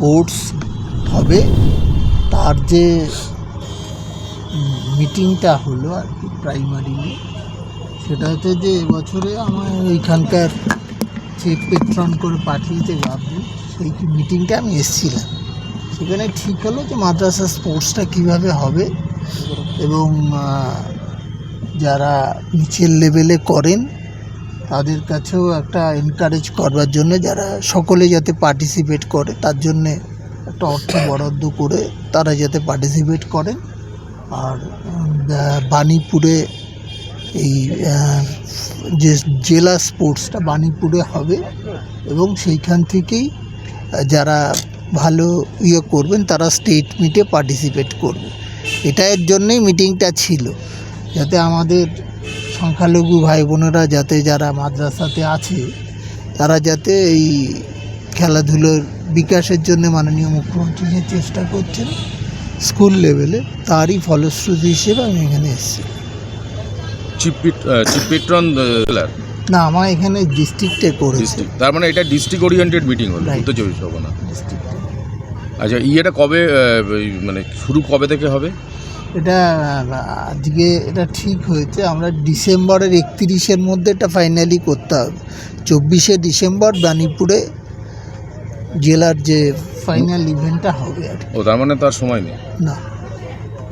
Sports হবে। তার যে মিটিংটা হলো আর কি প্রাইমারিলি সেটা হচ্ছে যে এবছরে আমার ওইখানকার যে পেট্রন করে পাঠিয়েছে বাবু, সেই মিটিংটা আমি এসেছিলাম। সেখানে ঠিক হলো যে মাদ্রাসা স্পোর্টসটা কীভাবে হবে এবং যারা নিচের লেভেলে করেন তাদের কাছেও একটা এনকারেজ করবার জন্য যারা সকলে যাতে পার্টিসিপেট করে, তার জন্যে একটা অর্থ বরাদ্দ করে তারা যাতে পার্টিসিপেট করেন। আর বাণীপুরে এই যে জেলা স্পোর্টসটা বাণীপুরে হবে এবং সেইখান থেকেই যারা ভালো ইয়ে করবেন, তারা স্টেট মিটে পার্টিসিপেট করবে। এটা এর জন্যেই মিটিংটা ছিল, যাতে আমাদের সংখ্যালঘু ভাই বোনেরা যাতে যারা মাদ্রাসাতে আছে তারা যাতে এই খেলাধুলোর বিকাশের জন্য মাননীয় মুখ্যমন্ত্রী যে চেষ্টা করছেন স্কুল লেভেলে তারই ফলশ্রুতি হিসেবে আমি এখানে এসেছি। না আমার এখানে ডিস্ট্রিক্টে করেছে। তার মানে এটা ডিস্ট্রিক্ট ওরিয়েন্টেড মিটিং হলো. উত্তর চব্বিশ পরগনা। ডিস্ট্রিক্টে আচ্ছা ইয়েটা কবে মানে শুরু কবে থেকে হবে? এটা আজকে এটা ঠিক হয়েছে। আমরা ডিসেম্বরের একত্রিশের মধ্যে এটা ফাইনালি করতে হবে। চব্বিশে ডিসেম্বর বানিপুরে জেলার যে ফাইনাল ইভেন্টটা হবে আর কি। ও তার মানে তার সময় নেই? না।